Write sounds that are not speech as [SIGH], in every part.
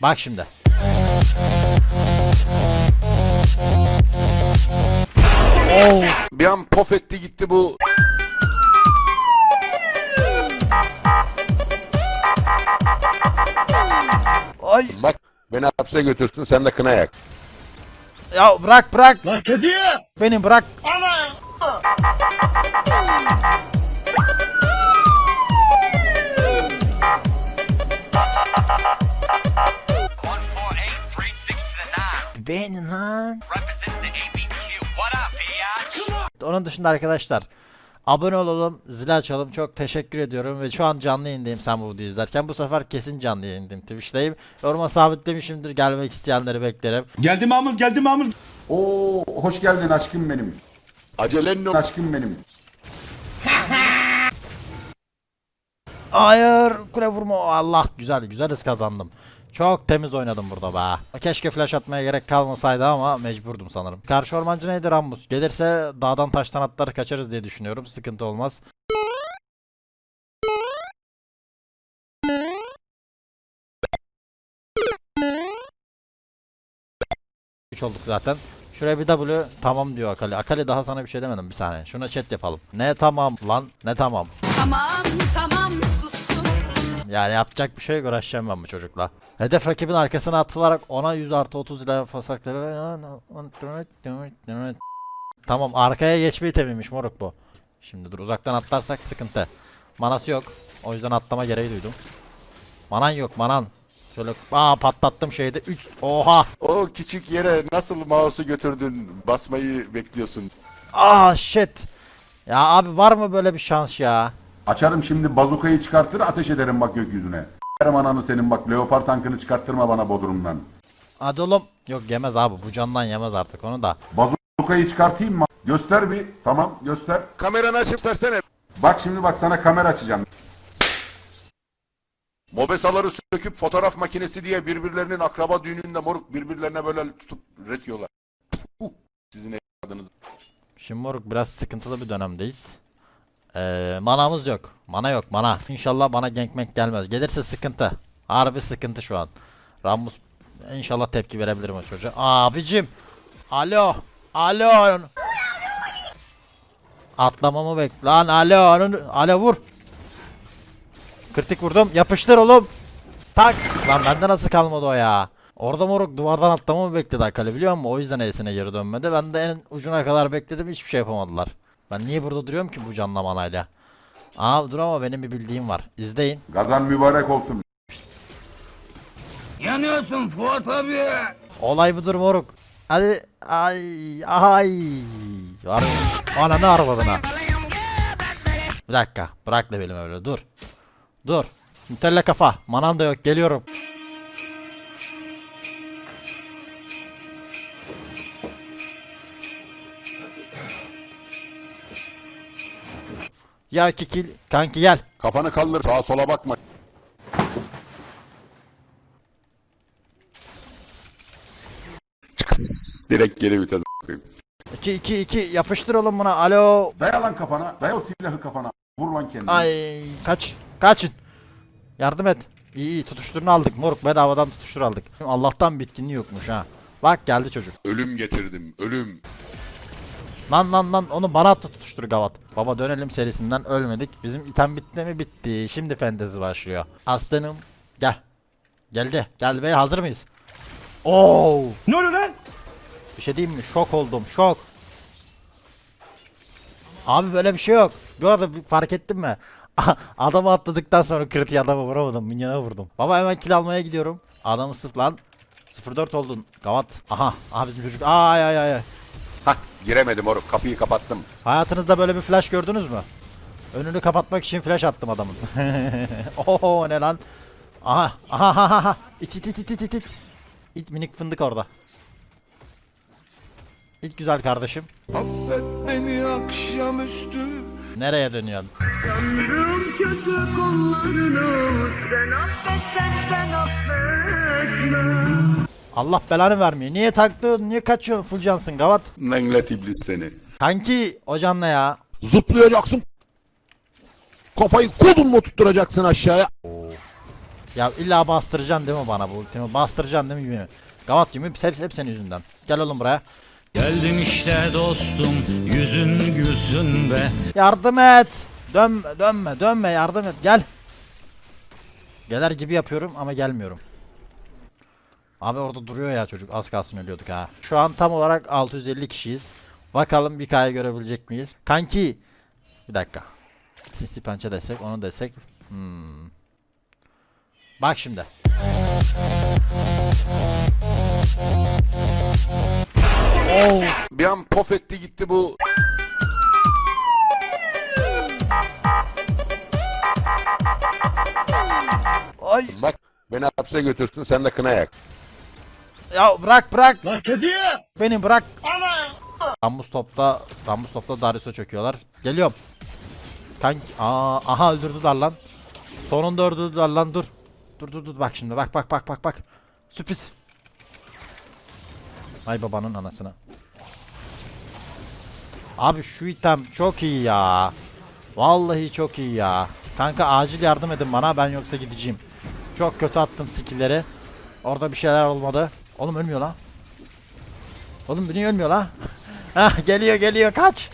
Bak şimdi. Oh. Bir an pof etti gitti bu. Ay. Bak beni hapse götürsün sen de kına yak. Ya bırak bırak. Lan kedi. Beni bırak. One Beni lan. Onun dışında arkadaşlar abone olalım, zil açalım. Çok teşekkür ediyorum ve şu an canlı yayındayım sen bu videoyu izlerken. Bu sefer kesin canlı yayındayım Twitch'teyim. Yoruma sabitlemişimdir. Gelmek isteyenleri beklerim. Geldi Mahmut, geldi Mahmut. Oo hoş geldin aşkım benim. Acelen ne? Aşkım benim. Hayır kule vurma Allah güzel güzel hız kazandım. Çok temiz oynadım burada be. Keşke flash atmaya gerek kalmasaydı ama mecburdum sanırım. Karşı ormancı neydi Rammus? Gelirse dağdan taştan atlar kaçarız diye düşünüyorum. Sıkıntı olmaz. Olduk zaten. Şuraya bir W tamam diyor Akali. Akali daha sana bir şey demedim bir saniye. Şuna chat yapalım. Ne tamam lan ne tamam. Tamam tamam sustum. Yani yapacak bir şey yok uğraşacağım ben bu çocukla. Hedef rakibin arkasına atılarak ona 100 artı 30 ile fasakları... Tamam arkaya geçme itemiymiş moruk bu. Şimdi dur uzaktan atlarsak sıkıntı. Manası yok. O yüzden atlama gereği duydum. Manan yok manan. Şöyle aa patlattım şeyde 3 oha. O küçük yere nasıl mouse'u götürdün basmayı bekliyorsun. Ah shit. Ya abi var mı böyle bir şans ya? Açarım şimdi bazukayı çıkartır ateş ederim bak gökyüzüne. Yerim ananı senin bak leopar tankını çıkarttırma bana bodrumdan. Hadi oğlum. Yok yemez abi bu candan yemez artık onu da. Bazukayı çıkartayım mı? Göster bir. Tamam göster. Kameranı açıp versene. Bak şimdi bak sana kamera açacağım. Mobesaları söküp fotoğraf makinesi diye birbirlerinin akraba düğününde moruk birbirlerine böyle tutup resmiyorlar. Puh, Sizin adınız. Şimdi moruk biraz sıkıntılı bir dönemdeyiz. Ee, manamız yok. Mana yok mana. [LAUGHS] İnşallah bana gankmek gelmez. Gelirse sıkıntı. Harbi sıkıntı şu an. Ramus inşallah tepki verebilirim o çocuğa. Abicim. Alo. Alo. Atlamamı bek. Lan alo. Alo vur. Kritik vurdum. Yapıştır oğlum. Tak. Lan bende nasıl kalmadı o ya? Orada moruk duvardan atlamamı bekledi Akali biliyor musun? O yüzden E'sine geri dönmedi. Ben de en ucuna kadar bekledim hiçbir şey yapamadılar. Ben niye burada duruyorum ki bu canlı manayla? Aa dur ama benim bir bildiğim var. İzleyin. Gazan mübarek olsun. Yanıyorsun Fuat abi. Olay budur moruk. Hadi ay ay. Var Ananı arvadına. Bir dakika. Bırak da benim öyle. Dur. Dur. Nutella kafa. Manan da yok. Geliyorum. Ya kikil. Kanki gel. Kafanı kaldır sağa sola bakma. Çıkıs. Direkt geri vites a**ayım. 2 2 2 yapıştır oğlum buna. Alo. Daya lan kafana. Daya o silahı kafana. Vur lan kendini. Ay kaç. Kaçın. Yardım et. İyi iyi tutuşturunu aldık moruk bedavadan tutuştur aldık. Allah'tan bitkinliği yokmuş ha. Bak geldi çocuk. Ölüm getirdim ölüm. Lan lan lan onu bana attı tutuştur gavat. Baba dönelim serisinden ölmedik. Bizim item bitti mi bitti. Şimdi fantezi başlıyor. Aslanım gel. Geldi. Geldi bey hazır mıyız? Oo! Ne oluyor lan? Bir şey diyeyim mi? Şok oldum. Şok. Abi böyle bir şey yok. Bu arada fark ettin mi? [LAUGHS] Adamı atladıktan sonra kritiği adamı vuramadım. Minyona vurdum. Baba hemen kill almaya gidiyorum. Adamı sıf lan. 04 oldun. Gavat. Aha. Aha bizim çocuk. Ay ay ay ay. Hah giremedim moruk kapıyı kapattım. Hayatınızda böyle bir flash gördünüz mü? Önünü kapatmak için flash attım adamın. [LAUGHS] Oho ne lan? Aha aha aha aha. İt it it it it it it. İt minik fındık orada. İt güzel kardeşim. Affet beni akşamüstü Nereye dönüyorsun? Tanrım kötü kullarını sen affetsen ben affetmem. Allah belanı vermiyor. Niye taklıyorsun? Niye kaçıyorsun? Full cansın gavat. Nenglet iblis seni. Kanki o canla ya. Zıplayacaksın. Kafayı kodunla tutturacaksın aşağıya. Ya illa bastıracaksın değil mi bana bu ultimi? Bastıracaksın değil mi? Gavat yumi hep, hep senin yüzünden. Gel oğlum buraya. Geldim işte dostum yüzün gülsün be Yardım et. Dönme dönme dönme yardım et gel. Gelir gibi yapıyorum ama gelmiyorum. Abi orada duruyor ya çocuk az kalsın ölüyorduk ha. Şu an tam olarak 650 kişiyiz. Bakalım bir kaya görebilecek miyiz? Kanki. Bir dakika. Sinsi pençe desek onu desek. Hmm. Bak şimdi. Oh. Bir an pof etti gitti bu. Ay. Bak beni hapse götürsün sen de kına yak. Ya bırak bırak. Lan kedi. Beni bırak. Rambus topta Rambus topta Darius'a çöküyorlar. Geliyorum. Kanki aa aha öldürdüler lan. Sonunda öldürdüler lan dur. Dur dur dur bak şimdi bak bak bak bak bak. Sürpriz. Ay babanın anasına. Abi şu item çok iyi ya. Vallahi çok iyi ya. Kanka acil yardım edin bana ben yoksa gideceğim. Çok kötü attım skill'leri. Orada bir şeyler olmadı. Oğlum ölmüyor lan. Oğlum beni ölmüyor lan. Hah geliyor geliyor kaç.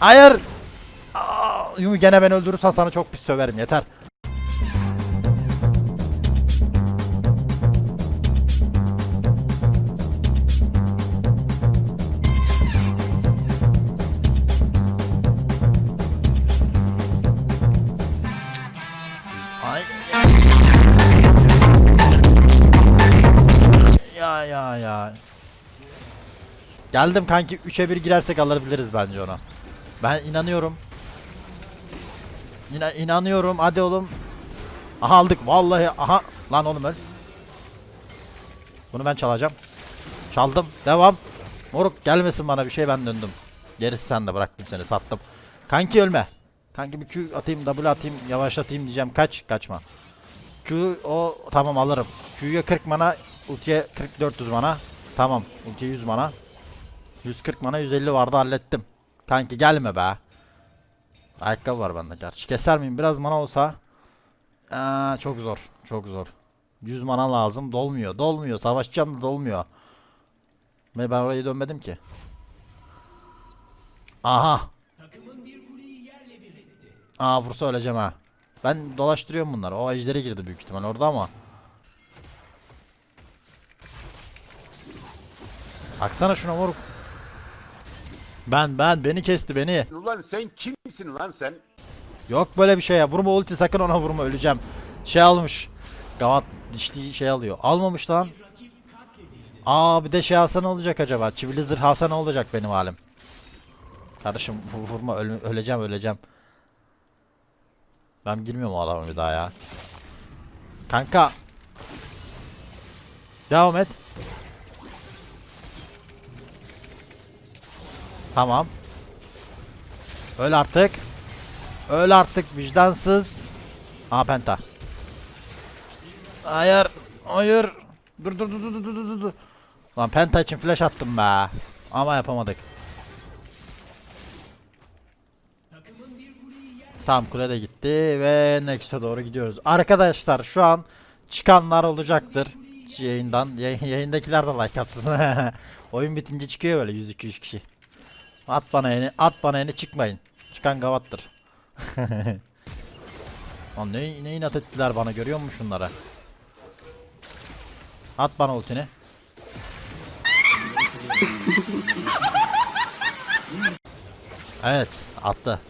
Hayır. Aa, gene beni öldürürsen sana çok pis söverim yeter. Geldim kanki 3'e 1 girersek alabiliriz bence ona. Ben inanıyorum. Yine inanıyorum. Hadi oğlum. Aha aldık. Vallahi aha. Lan oğlum öl. Bunu ben çalacağım. Çaldım. Devam. Moruk gelmesin bana bir şey ben döndüm. Gerisi sende bıraktım seni sattım. Kanki ölme. Kanki bir Q atayım W atayım yavaşlatayım diyeceğim. Kaç kaçma. Q o tamam alırım. Q'ya 40 mana ultiye 40 400 mana. Tamam. Ultiye 100 mana. 140 mana 150 vardı hallettim. Kanki gelme be. Ayakkabı var bende gerçi. Keser miyim? Biraz mana olsa. Aa, çok zor. Çok zor. 100 mana lazım. Dolmuyor. Dolmuyor. Savaşacağım da dolmuyor. Ve ben oraya dönmedim ki. Aha. Aa vursa öleceğim ha. Ben dolaştırıyorum bunları. O ejderi girdi büyük ihtimal orada ama. Baksana şuna moruk. Ben ben beni kesti beni. Ulan sen kimsin lan sen? Yok böyle bir şey ya. Vurma ulti sakın ona vurma öleceğim. Şey almış. Gavat dişli şey alıyor. Almamış lan. Aa bir de şey alsa ne olacak acaba? Çivili zırh alsa ne olacak benim halim? Kardeşim vur- vurma öl- öleceğim öleceğim. Ben girmiyorum o adama bir daha ya. Kanka. Devam et. Tamam. Öl artık. Öl artık vicdansız. Aa penta. Hayır. Hayır. Dur dur dur dur dur dur dur. Lan penta için flash attım be. Ama yapamadık. Tamam kule de gitti ve Next'e doğru gidiyoruz. Arkadaşlar şu an çıkanlar olacaktır yayından. Yay- yayındakiler de like atsın. [LAUGHS] Oyun bitince çıkıyor böyle 100-200 kişi. At bana yeni, at bana yeni çıkmayın. Çıkan gavattır. [LAUGHS] Lan ne, ne inat ettiler bana görüyor musun şunları? At bana ultini. [LAUGHS] evet attı.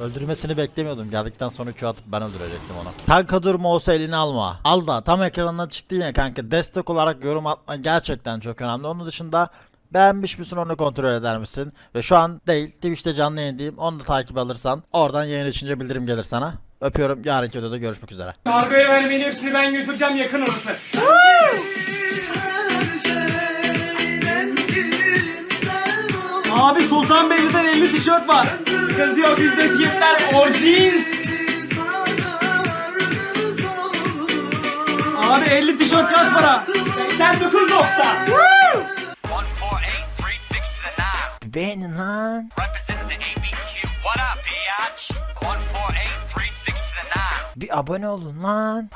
Öldürmesini beklemiyordum. Geldikten sonra Q atıp ben öldürecektim onu. Kanka durma olsa elini alma. Al da tam ekranına çıktı ya kanka. Destek olarak yorum atma gerçekten çok önemli. Onun dışında beğenmiş misin onu kontrol eder misin? Ve şu an değil Twitch'te canlı yayındayım. Onu da takip alırsan oradan yayın içince bildirim gelir sana. Öpüyorum. Yarınki videoda görüşmek üzere. Kargoya vermeyin hepsini ben götüreceğim yakın orası. Abi Sultanbeyli'den 50 tişört var. Sıkıntı yok bizde fiyatlar orjins. Abi 50 tişört kaç para? 89.90 beğenin lan. Bir abone olun lan.